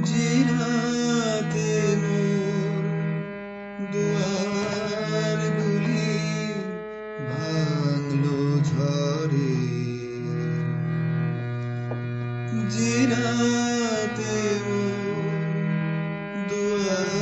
জিরাতে দুয়ার গুলি ভাঙলো ঝড়ে। জিরাতে দুয়ার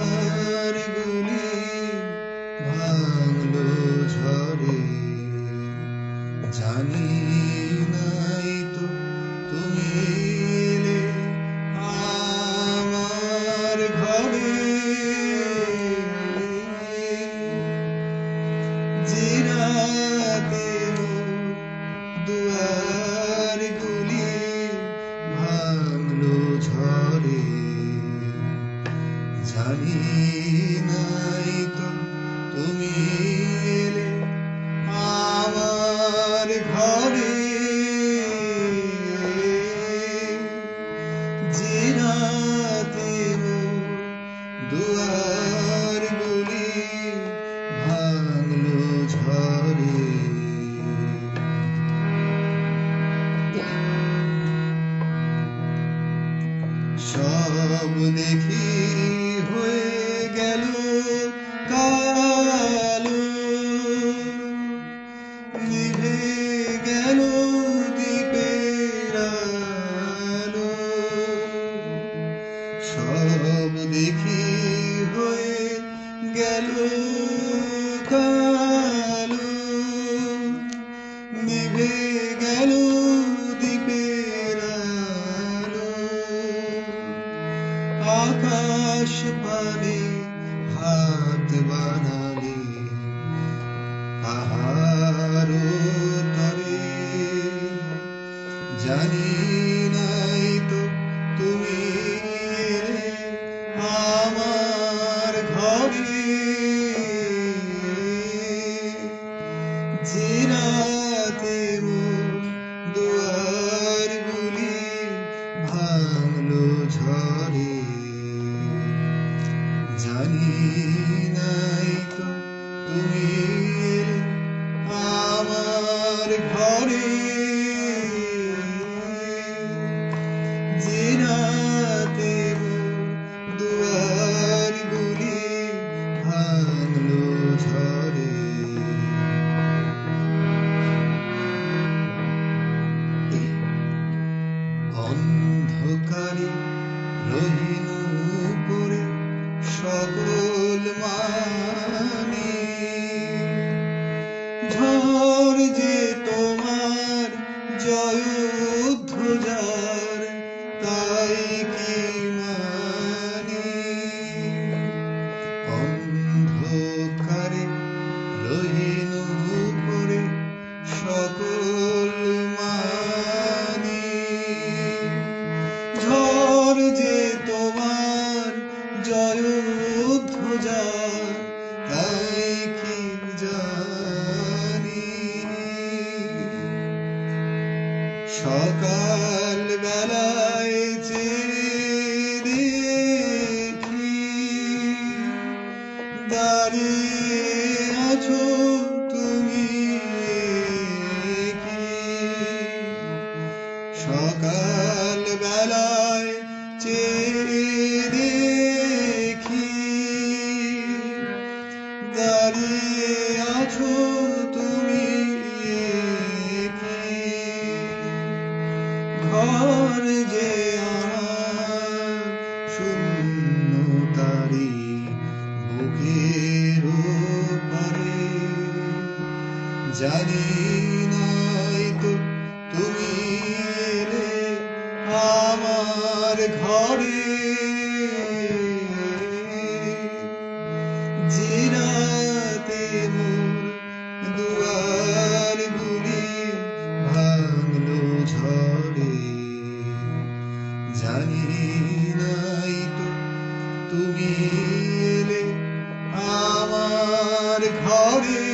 জানি নাই তো তুমি এলে আমার ঘরে। মোর দুয়ার গুলি ভাঙলো ঝড়ে। সব দেখি সব দেখি হয়ে গেল নিভে গেল দ্বীপের আকাশ পানে হাত বানালে পাহাড় জিরাতে 可以 সকাল বেলায় দাঁড়িয়ে আছো তুমি কি? সকাল বেলায় দেখি দাঁড়িয়ে আছো জানি নাই তো তুমি এলে আমার ঘরে। জিরাতে দুয়ার গুলি ভাঙলো ঝড়ে। জানি নাই তো তুমি এলে আমার ঘরে।